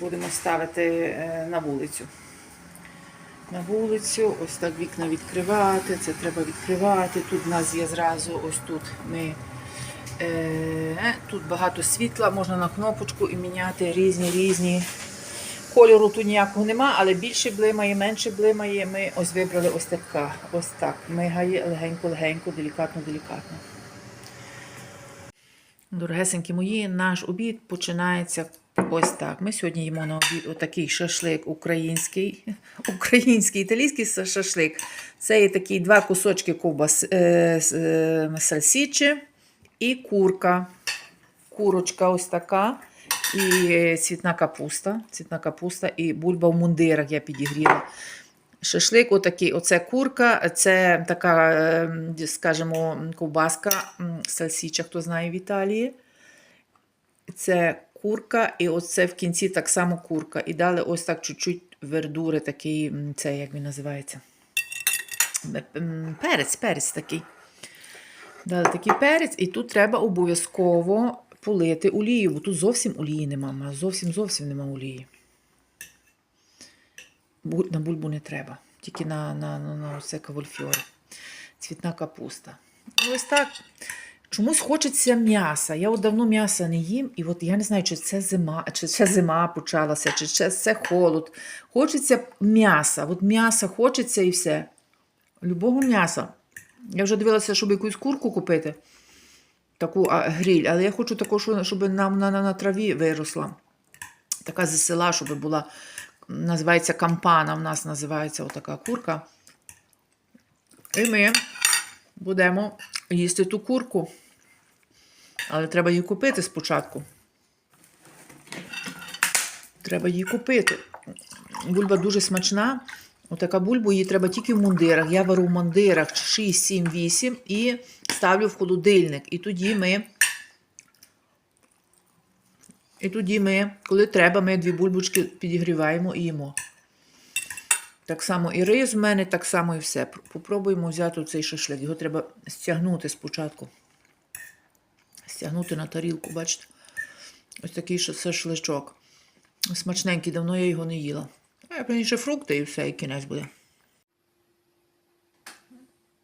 будемо ставити е, на вулицю. На вулицю, ось так вікна відкривати, це треба відкривати. Тут в нас є зразу, ось тут ми. Е, тут багато світла, можна на кнопочку і міняти різні різні. Кольору тут ніякого нема, але більше блимає, менше блимає. Ми ось вибрали ось така. Ось так. Мигає легенько-легенько, делікатно-делікатно. Дорогесенькі мої, наш обід починається ось так. Ми сьогодні їмо на обід отакий шашлик український, український, італійський шашлик. Це є такі два кусочки ковбас е, е, сальсічі і курка. Курочка ось така. І цвітна капуста. Цвітна капуста і бульба в мундирах я підігріла. Шашлик, отакий, оце курка, це така, е, скажімо, ковбаска сальсіча, хто знає в Італії. Це курка, і оце в кінці так само курка. І дали ось так чуть-чуть вердури, такий, це як він називається? Перець, перець такий. Дали такий перець, і тут треба обов'язково полити олію, бо тут зовсім олії нема, зовсім зовсім нема олії. На бульбу не треба, тільки на, на, на, на оце кавольфьоре. Цвітна капуста. Ось так. Чомусь хочеться м'яса. Я от давно м'яса не їм, і от я не знаю, чи це зима, чи це зима почалася, чи це, це холод. Хочеться м'яса. От м'яса хочеться і все. Любого м'яса. Я вже дивилася, щоб якусь курку купити, таку а, гриль, але я хочу таку, що- щоб нам на, на, на траві виросла. Така зі села, щоб була, називається кампана, в нас називається отака курка. І ми будемо їсти ту курку. Але треба її купити спочатку. Треба її купити. Бульба дуже смачна. Отака бульба, її треба тільки в мундирах. Я беру в мундирах 6, 7, 8 і ставлю в холодильник. І тоді ми. І тоді ми, коли треба, ми дві бульбочки підігріваємо і їмо. Так само і рис в мене, так само і все. Попробуємо взяти цей шашлик. Його треба стягнути спочатку. Стягнути на тарілку, бачите? Ось такий ша- шашличок. Смачненький, давно я його не їла. А я раніше фрукти і все, і кінець буде.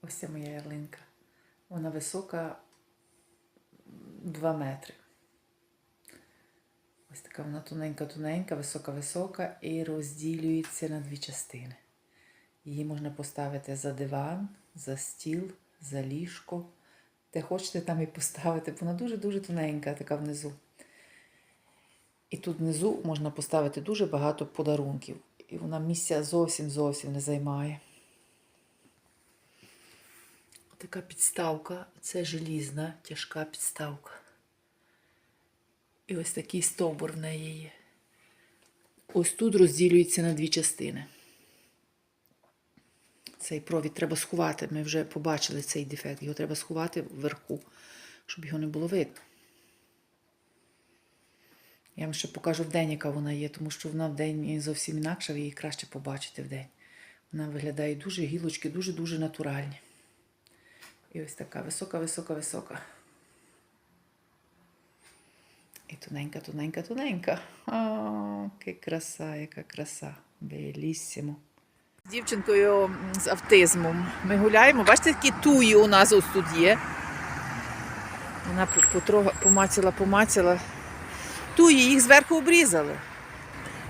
Ось ця моя ялинка. Вона висока 2 метри. Ось така вона тоненька-тоненька, висока-висока і розділюється на дві частини. Її можна поставити за диван, за стіл, за ліжко. Де хочете, там і поставити. Вона дуже-дуже тоненька, така внизу. І тут внизу можна поставити дуже багато подарунків. І вона місця зовсім зовсім не займає. Така підставка, це желізна, тяжка підставка. І ось такий стовбур в неї є. Ось тут розділюється на дві частини. Цей провід треба сховати. Ми вже побачили цей дефект. Його треба сховати вверху, щоб його не було видно. Я вам ще покажу вдень, яка вона є, тому що вона вдень зовсім інакша, ви її краще побачите вдень. Вона виглядає дуже гілочки, дуже-дуже натуральні. І ось така висока, висока, висока. І тоненька, тоненька, тоненька. О, яка краса, яка краса. Белісімо. З дівчинкою з автизмом ми гуляємо. Бачите, такі туї у нас ось тут є. Вона потрога, помацала, помацала. Туї, їх зверху обрізали.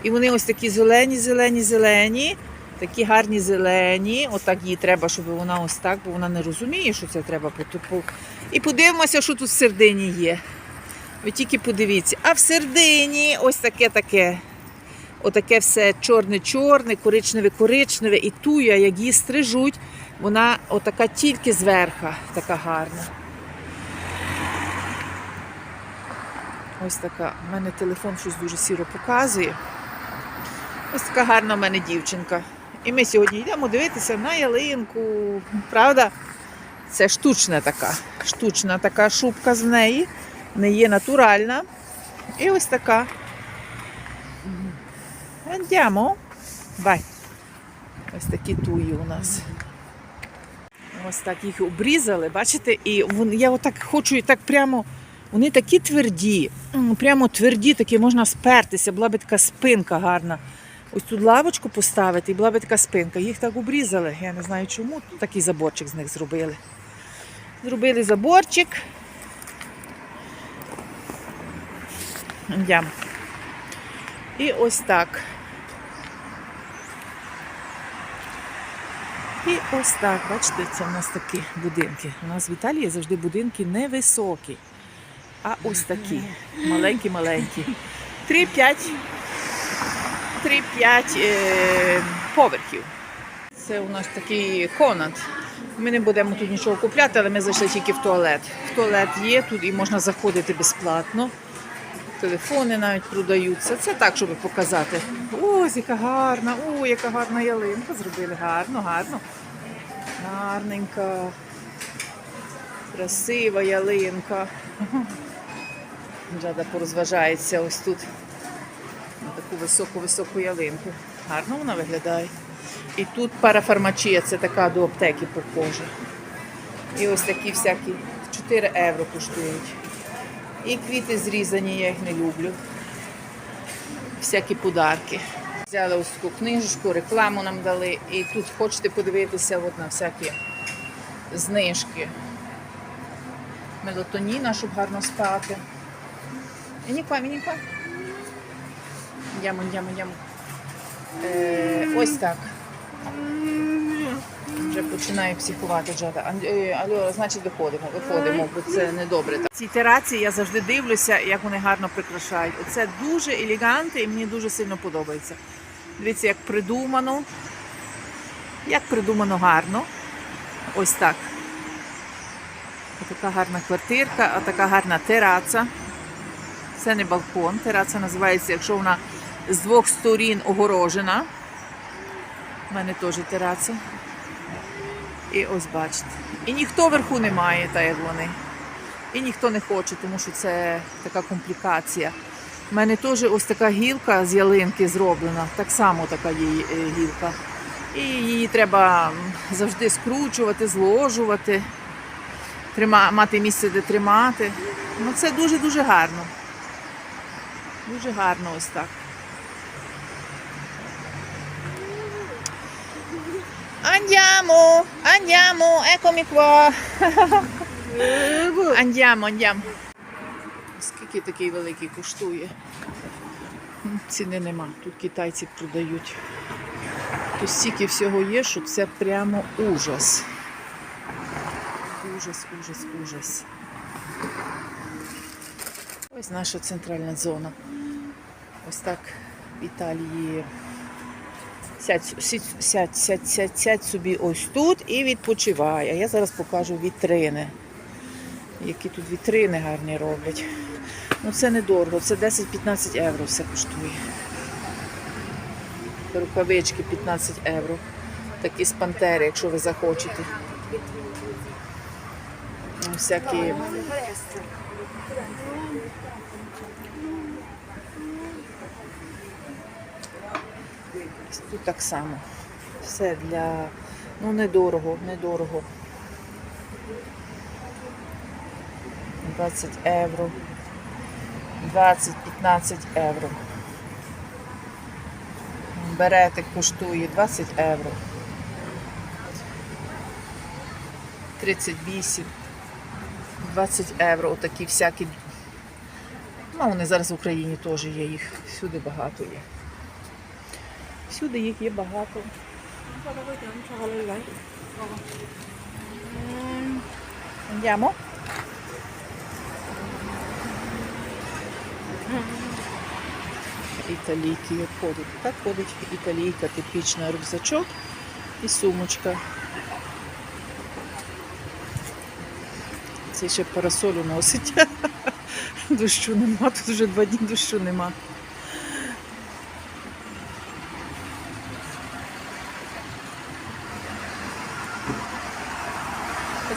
І вони ось такі зелені, зелені, зелені, такі гарні зелені. Отак їй треба, щоб вона ось так, бо вона не розуміє, що це треба. І подивимося, що тут в середині є. Ви тільки подивіться. А в середині ось таке таке. Отаке все чорне-чорне, коричневе-коричневе. І туя, як її стрижуть, вона отака тільки зверху, така гарна. Ось така. У мене телефон щось дуже сіро показує. Ось така гарна в мене дівчинка. І ми сьогодні йдемо дивитися на ялинку. Правда? Це штучна така. Штучна така шубка з неї. Не є натуральна. І ось така. Andiamo. Vai. Ось такі туї у нас. Ось так їх обрізали, бачите? І вон- я отак хочу і так прямо Вони такі тверді, прямо тверді, такі можна спертися, була би така спинка гарна. Ось тут лавочку поставити, і була би така спинка. Їх так обрізали. Я не знаю чому. Такий заборчик з них зробили. Зробили заборчик. Йдемо. І ось так. І ось так, бачите, це в нас такі будинки. У нас в Італії завжди будинки невисокі, а ось такі, маленькі-маленькі. 3-5 3-5 е, поверхів. Це у нас такий конат. Ми не будемо тут нічого купляти, але ми зайшли тільки в туалет. В туалет є тут і можна заходити безплатно. Телефони навіть продаються. Це так, щоб показати. Ось, яка гарна, о, яка гарна ялинка. Зробили гарно, гарно. Гарненька. Красива ялинка. Джада порозважається ось тут. На таку високу-високу ялинку. Гарно вона виглядає. І тут парафармачія, це така до аптеки похожа. І ось такі всякі 4 євро коштують. І квіти зрізані, я їх не люблю. Всякі подарки. Взяли ось таку книжечку, рекламу нам дали. І тут хочете подивитися от на всякі знижки. Мелатоніна, щоб гарно спати. Мені па. Йдемо, йдемо, йдемо. Е, ось так. Вже починає психувати Джада. Е, Алло, значить виходимо, виходимо, бо це не добре. Ці терації я завжди дивлюся, як вони гарно прикрашають. Оце дуже елегантне і мені дуже сильно подобається. Дивіться, як придумано. Як придумано гарно. Ось так. Така гарна квартирка, а така гарна тераця. Це не балкон. Тераця називається, якщо вона з двох сторін огорожена. У мене теж тераця. І ось бачите. І ніхто вверху не має, так як вони. І ніхто не хоче, тому що це така комплікація. У мене теж ось така гілка з ялинки зроблена, так само така е, гілка. І її треба завжди скручувати, зложувати, мати місце, де тримати. Ну це дуже-дуже гарно. Дуже гарно ось так. Andiamo, andiamo, eccomi qua. Andiamo, andiamo. Скільки такий великий коштує? Ціни нема. Тут китайці продають. Тут стільки всього є, що це прямо ужас. Ужас, ужас, ужас. Ось наша центральна зона. Ось так в Італії. Сядь, сядь, сядь, сядь, сядь, собі ось тут і відпочивай. А я зараз покажу вітрини. Які тут вітрини гарні роблять. Ну це недорого, це 10-15 євро все коштує. Рукавички 15 євро. Такі з пантери, якщо ви захочете. Ну, Всякі Тут так само. Все для. Ну, недорого, недорого. 20 євро. 20-15 євро. Беретик коштує 20 євро. 38. 20 євро. Отакі всякі. Ну, вони зараз в Україні теж є їх. Всюди багато є. Всюди їх є багато. Andiamo? Італійки як ходять. Так ходить італійка, типічна рюкзачок і сумочка. Це ще парасолю носить. Дощу нема, тут вже два дні дощу нема.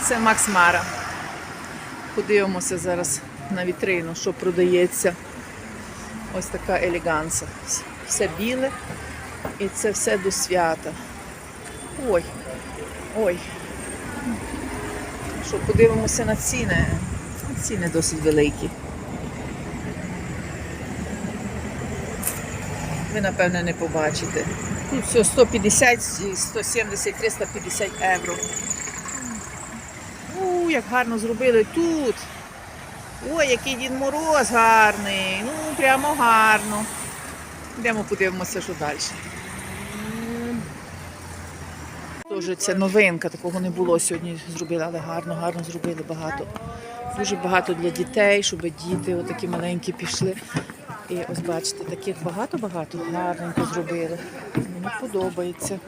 Це Макс Мара. Подивимося зараз на вітрину, що продається. Ось така елеганса. Все біле і це все до свята. Ой, ой. Що, подивимося на ціни. Ціни досить великі. Ви, напевно, не побачите. Тут все 150, 170, 350 євро. Як гарно зробили тут. Ой, який Дід Мороз гарний. Ну, прямо гарно. Йдемо подивимося, що далі. Тоже це новинка, такого не було сьогодні. Зробили, але гарно, гарно зробили багато. Дуже багато для дітей, щоб діти отакі маленькі пішли. І ось бачите, таких багато-багато гарненько зробили. Мені подобається.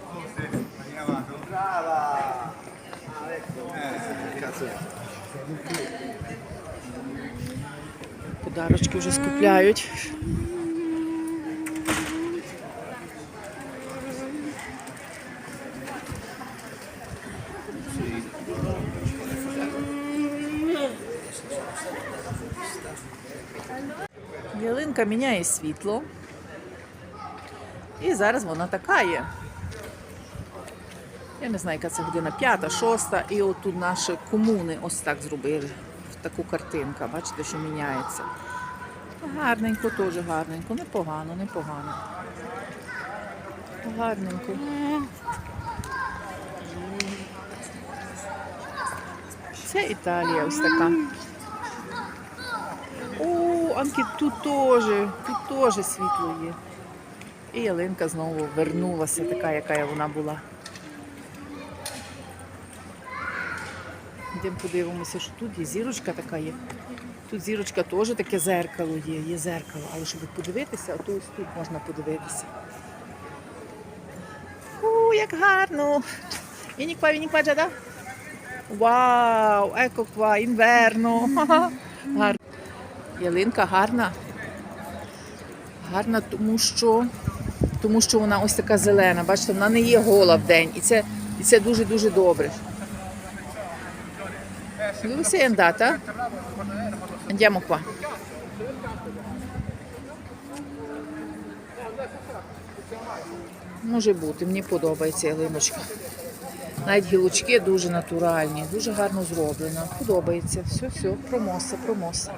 Подарочки вже скупляють. Ялинка міняє світло. І зараз вона така є. Я не знаю, яка це година, п'ята, шоста. І от тут наші комуни ось так зробили. Таку картинка, бачите, що міняється. Гарненько, теж гарненько, непогано, непогано. Гарненько. Це Італія ось така. О, Анки, тут теж, тут теж світло є. І ялинка знову вернулася, така, яка вона була. Йдемо подивимося, що тут є зірочка така є. Тут зірочка теж таке зеркало є, є зеркало, але щоб подивитися, то ось тут можна подивитися. У, як гарно! Vieni qua, Giada. Вау, qua, інверно. Гарно. Ялинка гарна. Гарна, тому що, тому що вона ось така зелена. Бачите, вона не є гола в день. І це, і це дуже-дуже добре. Dove sei andata? Andiamo qua. Може бути, мені подобається ялиночка. Навіть гілочки дуже натуральні, дуже гарно зроблено. Подобається. Все, все, промоса, промоса.